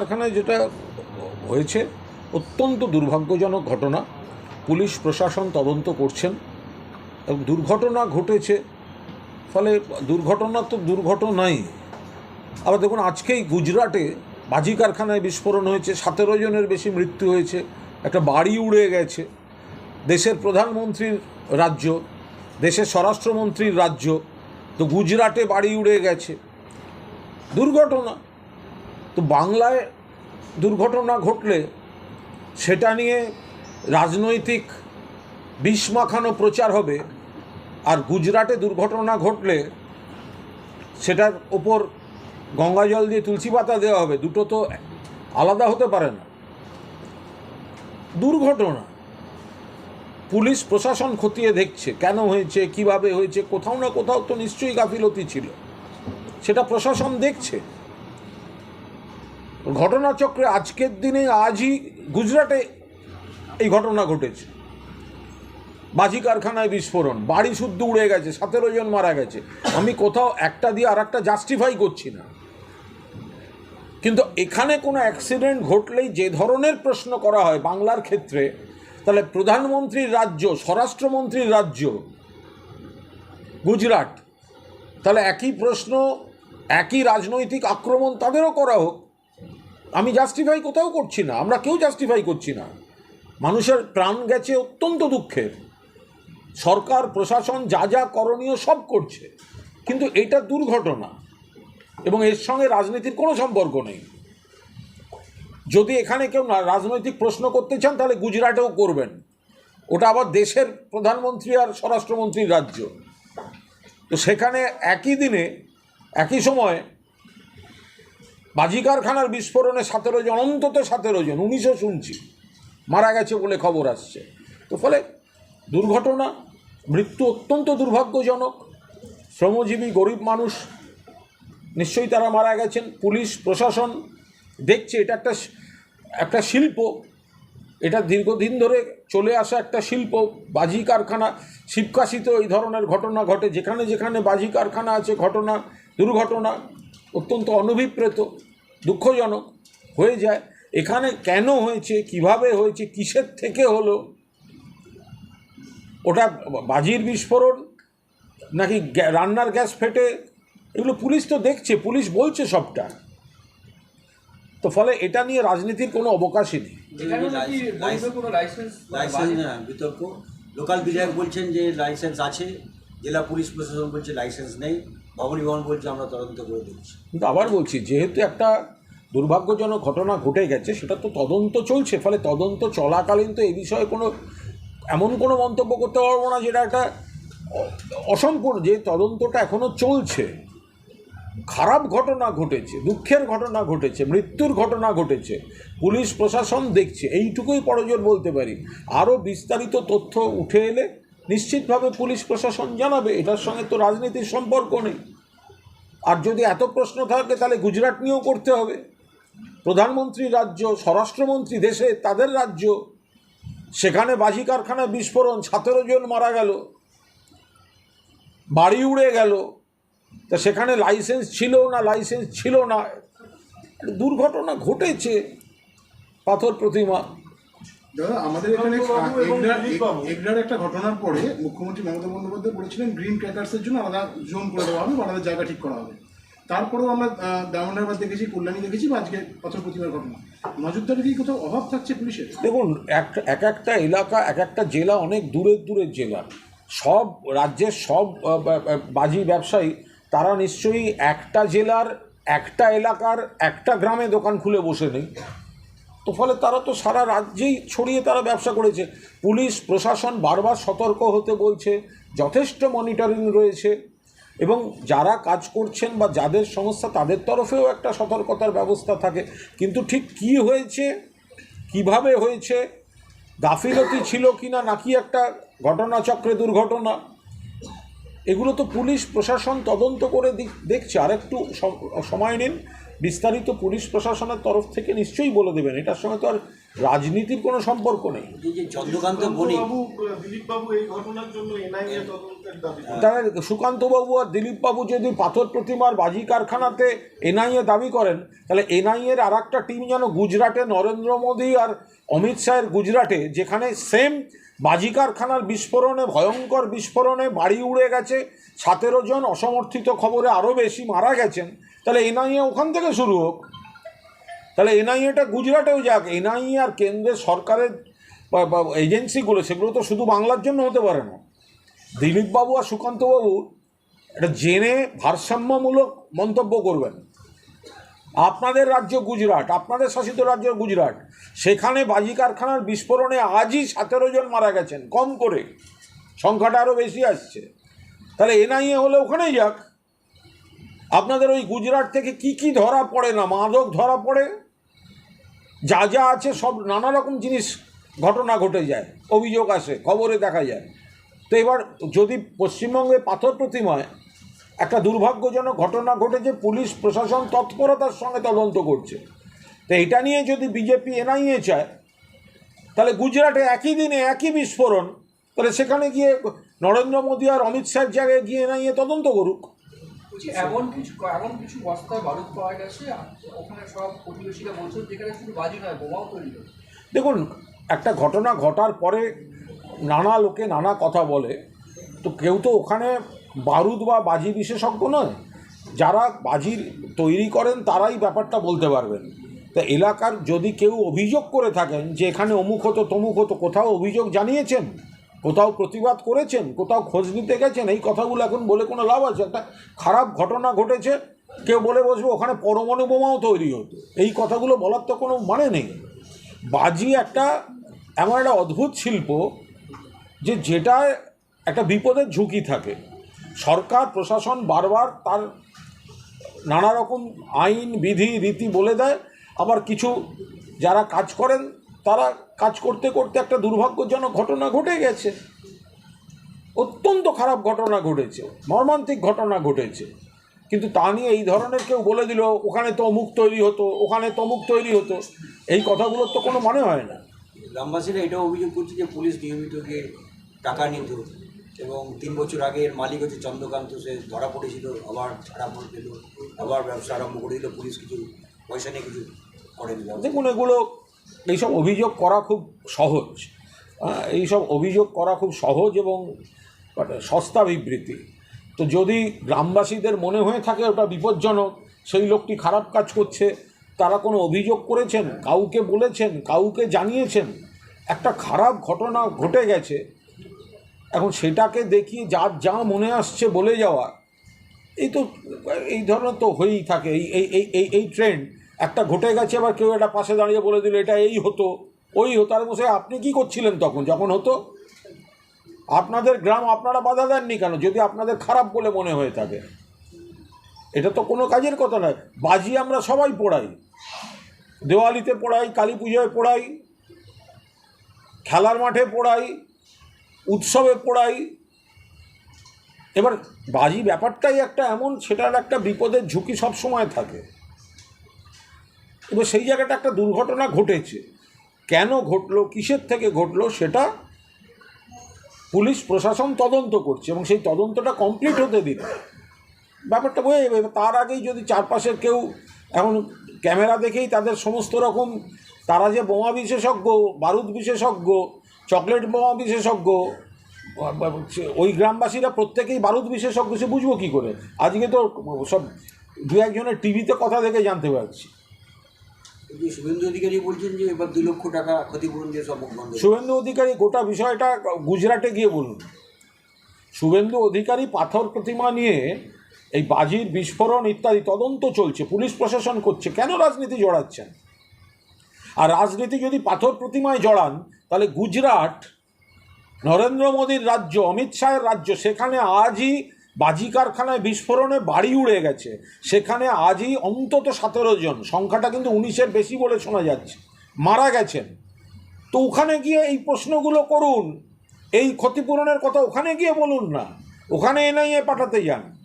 কারখানায় যেটা হয়েছে, অত্যন্ত দুর্ভাগ্যজনক ঘটনা। পুলিশ, প্রশাসন তদন্ত করছেন এবং দুর্ঘটনা ঘটেছে। ফলে দুর্ঘটনা তো দুর্ঘটনাই। আবার দেখুন, আজকেই গুজরাটে বাজি কারখানায় বিস্ফোরণ হয়েছে, সতেরো জনের বেশি মৃত্যু হয়েছে, একটা বাড়ি উড়ে গেছে। দেশের প্রধানমন্ত্রীর রাজ্য, দেশের স্বরাষ্ট্রমন্ত্রীর রাজ্য, তো গুজরাটে বাড়ি উড়ে গেছে। দুর্ঘটনা। তো বাংলায় দুর্ঘটনা ঘটলে সেটা নিয়ে রাজনৈতিক বিষ মাখানো প্রচার হবে আর গুজরাটে দুর্ঘটনা ঘটলে সেটার ওপর গঙ্গা জল দিয়ে তুলসী পাতা দেওয়া হবে, দুটো তো আলাদা হতে পারে না। দুর্ঘটনা। পুলিশ, প্রশাসন খতিয়ে দেখছে, কেন হয়েছে, কীভাবে হয়েছে, কোথাও না কোথাও তো নিশ্চয়ই গাফিলতি ছিল। সেটা প্রশাসন দেখছে। ঘটনাচক্রে আজকের দিনে আজই গুজরাটে এই ঘটনা ঘটেছে। বাজি কারখানায় বিস্ফোরণ, বাড়ি শুদ্ধ উড়ে গেছে, সতেরো জন মারা গেছে। আমি কোথাও একটা দিয়ে আর একটা জাস্টিফাই করছি না। কিন্তু এখানে কোনো অ্যাক্সিডেন্ট ঘটলেই যে ধরনের প্রশ্ন করা হয় বাংলার ক্ষেত্রে, তাহলে প্রধানমন্ত্রীর রাজ্য, স্বরাষ্ট্রমন্ত্রীর রাজ্য, গুজরাট, তাহলে একই প্রশ্ন, একই রাজনৈতিক আক্রমণ তাদেরও করা হোক। আমি জাস্টিফাই কোথাও করছি না, আমরা কেউ জাস্টিফাই করছি না। মানুষের প্রাণ গেছে অত্যন্ত দুঃখের। সরকার, প্রশাসন যা যা করণীয় সব করছে। কিন্তু এটা দুর্ঘটনা এবং এর সঙ্গে রাজনীতির কোনো সম্পর্ক নেই। যদি এখানে কেউ রাজনৈতিক প্রশ্ন করতে চান, তাহলে গুজরাটেও করবেন। ওটা আবার দেশের প্রধানমন্ত্রী আর স্বরাষ্ট্রমন্ত্রীর রাজ্য। তো সেখানে একই দিনে, একই সময় বাজি কারখানার বিস্ফোরণে সতেরো জন, অন্তত সতেরো জন, উনিশও শুনছি। মারা গেছে বলে খবর আসছে। তো ফলে দুর্ঘটনা, মৃত্যু অত্যন্ত দুর্ভাগ্যজনক। শ্রমজীবী, গরিব মানুষ, নিশ্চয়ই তারা মারা গেছেন। পুলিশ, প্রশাসন দেখছে এটা একটা একটা শিল্প। এটা দীর্ঘদিন ধরে চলে আসা একটা শিল্প। বাজি কারখানা, শিবকাশিত এই ধরনের ঘটনা ঘটে। যেখানে যেখানে বাজি কারখানা আছে, ঘটনা, দুর্ঘটনা অত্যন্ত অনভিপ্রেত। দুঃখজনক হয়ে যায়। এখানে কেন হয়েছে কীভাবে হয়েছে কিসের থেকে হলো? ওটা বাজির বিস্ফোরণ নাকি গ্যা- রান্নার গ্যাস ফেটে? এগুলো পুলিশ তো দেখছে পুলিশ বলছে সবটা। তো ফলে এটা নিয়ে রাজনীতির কোনো অবকাশই নেই। এখানেও নাকি কোনো লাইসেন্স লাইসেন্স না বিতর্ক। লোকাল বিধায়ক বলছেন যে লাইসেন্স আছে জেলা পুলিশ প্রশাসন বলছে লাইসেন্স নেই। ভবনী ভবন বলছে আমরা তদন্ত করে দিচ্ছি কিন্তু আবার বলছি, যেহেতু একটা দুর্ভাগ্যজনক ঘটনা ঘটে গেছে, সেটা তো তদন্ত চলছে, ফলে তদন্ত চলাকালীন তো এ বিষয়ে কোনো, এমন কোনো মন্তব্য করতে পারব না যেটা একটা অসম্পূর্ণ, যে তদন্তটা এখনও চলছে। খারাপ ঘটনা ঘটেছে, দুঃখের ঘটনা ঘটেছে, মৃত্যুর ঘটনা ঘটেছে, পুলিশ প্রশাসন দেখছে, এইটুকুই পরজোর বলতে পারি। আরও বিস্তারিত তথ্য উঠে এলে নিশ্চিতভাবে পুলিশ প্রশাসন জানাবে, এটার সঙ্গে তো রাজনীতির সম্পর্ক নেই। আর যদি এত প্রশ্ন থাকে, তাহলে গুজরাট নিয়েও করতে হবে। প্রধানমন্ত্রী রাজ্য, স্বরাষ্ট্রমন্ত্রী দেশে, তাদের রাজ্য, সেখানে বাজি কারখানায় বিস্ফোরণ, সতেরো জন মারা গেল, বাড়ি উড়ে গেল, তা সেখানে লাইসেন্স ছিল না, লাইসেন্স ছিল না দুর্ঘটনা ঘটেছে, পাথর প্রতিমা। দাদা আমাদের এখানে এগরার- একটা ঘটনার পরে মুখ্যমন্ত্রী মমতা বন্দ্যোপাধ্যায় বলেছিলেন গ্রিন ক্র্যাকার্সের জন্য আলাদা জোন করে দেওয়া হবে আলাদা জায়গা ঠিক করা হবে। তারপরেও আমরা ডায়মন্ডারবাদ দেখেছি কল্যাণী দেখেছি বা আজকে পাথর প্রতিমার ঘটনা। নজরদারি কি কোথাও অভাব থাকছে পুলিশের? দেখুন এক এক একটা এলাকা এক একটা জেলা অনেক দূরের দূরের জেলা। সব রাজ্যের সব বাজি ব্যবসায়ী তারা নিশ্চয়ই একটা জেলার একটা এলাকার একটা গ্রামে দোকান খুলে বসে নেই। তো ফলে তারা তো সারা রাজ্যেই ছড়িয়ে তারা ব্যবসা করেছে। পুলিশ, প্রশাসন বারবার সতর্ক হতে বলছে, যথেষ্ট মনিটরিং রয়েছে এবং যারা কাজ করছেন বা যাদের সংস্থা তাদের তরফেও একটা সতর্কতার ব্যবস্থা থাকে। কিন্তু ঠিক কী হয়েছে, কীভাবে হয়েছে, গাফিলতি ছিল কিনা নাকি একটা ঘটনাচক্রে দুর্ঘটনা, এগুলো তো পুলিশ, প্রশাসন তদন্ত করে দেখছে। আর একটু সময় নিন। বিস্তারিত পুলিশ প্রশাসনের তরফ থেকে নিশ্চয়ই বলে দেবেন। এটার সঙ্গে তো আর রাজনীতির কোনো সম্পর্ক নেই। এই যে চন্দ্রকান্ত বণিক। বাবু দিলীপ বাবু এই ঘটনার জন্য এনআইএ তদন্তের দাবি করেন। তারা সুকান্তবাবু আর দিলীপবাবু যদি পাথর প্রতিমার বাজি কারখানাতে এনআইএ দাবি করেন তাহলে এনআইএর আর একটা টিম যেন গুজরাটে নরেন্দ্র মোদী আর অমিত শাহের গুজরাটে যেখানে সেম বাজি কারখানার বিস্ফোরণে ভয়ঙ্কর বিস্ফোরণে বাড়ি উড়ে গেছে সতেরো জন অসমর্থিত খবরে আরও বেশি মারা গেছেন তাহলে এনআইএ ওখান থেকে শুরু হোক। তাহলে এনআইএটা গুজরাটেও যাক, এনআইএ আর কেন্দ্রের সরকারের এজেন্সিগুলো, সেগুলো তো শুধু বাংলার জন্য হতে পারে না। দিলীপবাবু আর সুকান্তবাবু এটা জেনে ভারসাম্যমূলক মন্তব্য করবেন। আপনাদের রাজ্য গুজরাট, আপনাদের শাসিত রাজ্য গুজরাট, সেখানে বাজি কারখানার বিস্ফোরণে আজই সতেরো জন মারা গেছেন, কম করে। সংখ্যাটা আরও বেশি আসছে। তাহলে এনআইএ হলে ওখানেই যাক। আপনাদের ওই গুজরাট থেকে কি কি ধরা পড়ে না? মাদক ধরা পড়ে? যা যা আছে সব নানা রকম জিনিস ঘটনা ঘটে যায়, অভিযোগ আসে, খবরে দেখা যায়। তো এবার যদি পশ্চিমবঙ্গে পাথর প্রতিমায় একটা দুর্ভাগ্যজনক ঘটনা ঘটেছে পুলিশ, প্রশাসন তৎপরতার সঙ্গে তদন্ত করছে, তো এটা নিয়ে যদি বিজেপি এনআইএ চায়, তাহলে গুজরাটে একই দিনে একই বিস্ফোরণ, তাহলে সেখানে গিয়ে নরেন্দ্র মোদী আর অমিত শাহের জায়গায় গিয়ে এনআইএ তদন্ত করুক। বলছি, এমন কিছু এমন কিছু বস্তায় বারুদ পাওয়া গেছে ওখানে সব প্রতিবেশীরা যেখানে শুধু বাজি নয়, বোমাও তৈরি দেখুন, একটা ঘটনা ঘটার পরে নানা লোকে নানা কথা বলে। তো কেউ তো ওখানে বারুদ বা বাজি বিশেষজ্ঞ নয়। যারা বাজির তৈরি করেন, তারাই ব্যাপারটা বলতে পারবেন। তা এলাকার যদি কেউ অভিযোগ করে থাকেন যে এখানে অমুক হতো, তমুক হতো, কোথাও অভিযোগ জানিয়েছেন? কোথাও প্রতিবাদ করেছেন, কোথাও খোঁজ নিতে গেছেন, এই কথাগুলো এখন বলে কোনো লাভ আছে? একটা খারাপ ঘটনা ঘটেছে, কেউ বলে বসবে, ওখানে পরমাণু বোমাও তৈরি হতো। এই কথাগুলো বলার তো কোনো মানে নেই। বাজি একটা এমন একটা অদ্ভুত শিল্প যে যেটা একটা বিপদের ঝুঁকি থাকে। সরকার, প্রশাসন বারবার তার নানা রকম আইন, বিধি, রীতি বলে দেয়। আবার কিছু যারা কাজ করেন, তারা কাজ করতে করতে একটা দুর্ভাগ্যজনক ঘটনা ঘটে গেছে। অত্যন্ত খারাপ ঘটনা ঘটেছে মর্মান্তিক ঘটনা ঘটেছে। কিন্তু তা নিয়ে এই ধরনের কেউ বলে দিল ওখানে তো অমুক তৈরি হতো ওখানে তমুক তৈরি হতো। এই কথাগুলোর তো কোনো মনে হয় না। গ্রামবাসীরা এটাও অভিযোগ করছে যে পুলিশ নিয়মিত গিয়ে টাকা নিত এবং তিন বছর আগে এর মালিক হচ্ছে চন্দ্রকান্ত সে ধরা পড়েছিল আবার ছাড়া পড়ে পেল আবার ব্যবসা আরম্ভ করে দিল পুলিশ কিছু পয়সা নিয়ে কিছু করেনি। ব্যবসা। দেখুন এগুলো এইসব অভিযোগ করা খুব সহজ। এইসব অভিযোগ করা খুব সহজ এবং মানে সস্তা বিবৃতি। তো যদি গ্রামবাসীদের মনে হয়ে থাকে ওটা বিপজ্জনক, সেই লোকটি খারাপ কাজ করছে, তারা কোনো অভিযোগ করেছেন, কাউকে বলেছেন, কাউকে জানিয়েছেন, একটা খারাপ ঘটনা ঘটে গেছে, এখন সেটাকে দেখিয়ে যার যা মনে আসছে বলে যাওয়া, এই তো, এই ধরনের তো হয়েই থাকে, এই এই এই এই ট্রেন্ড একটা ঘটে গেছে আবার কেউ একটা পাশে দাঁড়িয়ে বলে দিল, এটা এই হতো। ওই হতো। আর বসে আপনি কি করছিলেন তখন? যখন হতো? আপনাদের গ্রাম আপনারা বাধা দেননি কেন? যদি আপনাদের খারাপ বলে মনে হয়ে থাকে। এটা তো কোনো কাজের কথা নয়। বাজি আমরা সবাই পোড়াই। দেওয়ালিতে পোড়াই, কালী পুজোয় পোড়াই, খেলার মাঠে পোড়াই, উৎসবে পোড়াই। এবার বাজি ব্যাপারটাই একটা এমন, সেটার একটা বিপদের ঝুঁকি সব সময় থাকে। এবার সেই জায়গাটা একটা দুর্ঘটনা ঘটেছে। কেন ঘটলো, কিসের থেকে ঘটলো, সেটা পুলিশ প্রশাসন তদন্ত করছে এবং সেই তদন্তটা কমপ্লিট হতে দিন ব্যাপারটা বোঝা যাবে তার আগেই যদি চারপাশের কেউ এখন ক্যামেরা দেখেই তাদের সমস্ত রকম, তারা যে বোমা বিশেষজ্ঞ, বারুদ বিশেষজ্ঞ, চকলেট বোমা বিশেষজ্ঞ, ওই গ্রামবাসীরা প্রত্যেকেই বারুদ বিশেষজ্ঞ, সে বুঝব কী করে? আজকে তো সব দু একজনের টিভিতে কথা দেখে জানতে পারছি। শুভেন্দু অধিকারী বলছেন যে এবার দু লক্ষ টাকা ক্ষতিপূরণ শুভেন্দু অধিকারী, গোটা বিষয়টা গুজরাটে গিয়ে বলুন। শুভেন্দু অধিকারী পাথর প্রতিমা নিয়ে এই বাজির বিস্ফোরণ ইত্যাদি তদন্ত চলছে, পুলিশ প্রশাসন করছে, কেন রাজনীতি জড়াচ্ছেন? আর রাজনীতি যদি পাথর প্রতিমায় জড়ান, তাহলে গুজরাট, নরেন্দ্র মোদীর রাজ্য, অমিত শাহের রাজ্য, সেখানে আজই বাজি কারখানায় বিস্ফোরণে বাড়ি উড়ে গেছে। সেখানে আজই অন্তত সতেরো জন, সংখ্যাটা কিন্তু উনিশের বেশি বলে শোনা যাচ্ছে, মারা গেছেন। তো ওখানে গিয়ে এই প্রশ্নগুলো করুন। এই ক্ষতিপূরণের কথা ওখানে গিয়ে বলুন না। ওখানে এনআইএ পাঠাতে যান।